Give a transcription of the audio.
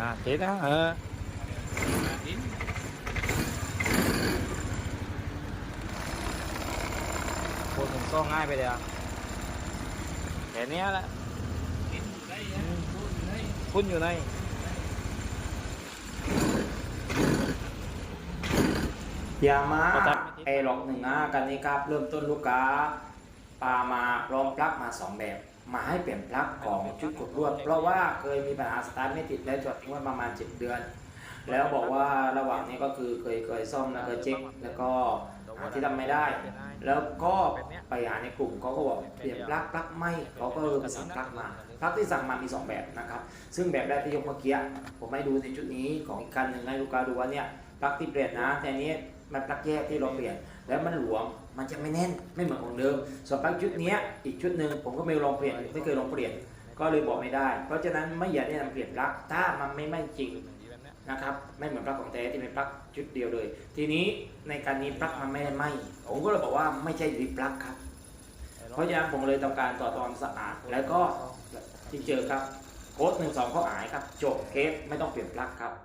อ่าเจ๊นะเออดิ้นโคนหนึ่งก็ง่ายไปเลยอะแค่เนี้ยแหละดิ้นอยู่ได้ฮะพูดอยู่ได้คุณอยู่ในยามาเอล็อกหนึ่งห้ากันนี้ครับเริ่มต้นลูกค้า ปามาพร้อมปลั๊กมาสองแบบ มาให้เปลี่ยนปลั๊กของชุดกดลวด เพราะว่าเคยมีปัญหาสตาร์ทไม่ติดและจอดทิ้งไว้ประมาณ 7 เดือน แล้วบอกว่าระหว่างนี้ก็คือเคยเคยซ่อมนะเคยเช็คแล้วก็หาที่ทำไม่ได้ แล้วก็ไปหาในกลุ่มเขาก็บอกเปลี่ยนปลั๊กปลั๊กไม่เขาก็เลยมาสั่งปลั๊กมาปลั๊กที่สั่งมามีสองแบบนะครับซึ่งแบบแรกที่ยกเมื่อกี้ผมให้ดูในชุดนี้ของอีกคันหนึ่งให้ลูกค้าดูว่าเนี่ยปลั๊กที่เปลี่ยนนะแต่อันนี้ มันปลั๊กแยกที่เราเปลี่ยน แล้วมันหลวมมันจะไม่แน่นไม่เหมือนของเดิมส่วนปลั๊กชุดเนี้ยอีกชุดหนึ่งผมก็ไม่ลองเปลี่ยนไม่เคยลองเปลี่ยนก็เลยบอกไม่ได้ เพราะฉะนั้นไม่อยากแนะนำเปลี่ยนปลั๊กถ้ามันไม่ไม่จริงนะครับไม่เหมือนปลั๊กของแท้ที่เป็นปลั๊กชุดเดียวเลย ทีนี้ในการนี้ปลั๊กมันไม่ได้ไหมผมก็เลยบอกว่าไม่ใช่รีปลั๊กครับ เพราะฉะนั้นผมเลยทำการต่อตอนสะอาดแล้วก็ที่เจอครับโค้ดหนึ่งสองเขาหายครับจบเคสไม่ต้องเปลี่ยนปลั๊กครับ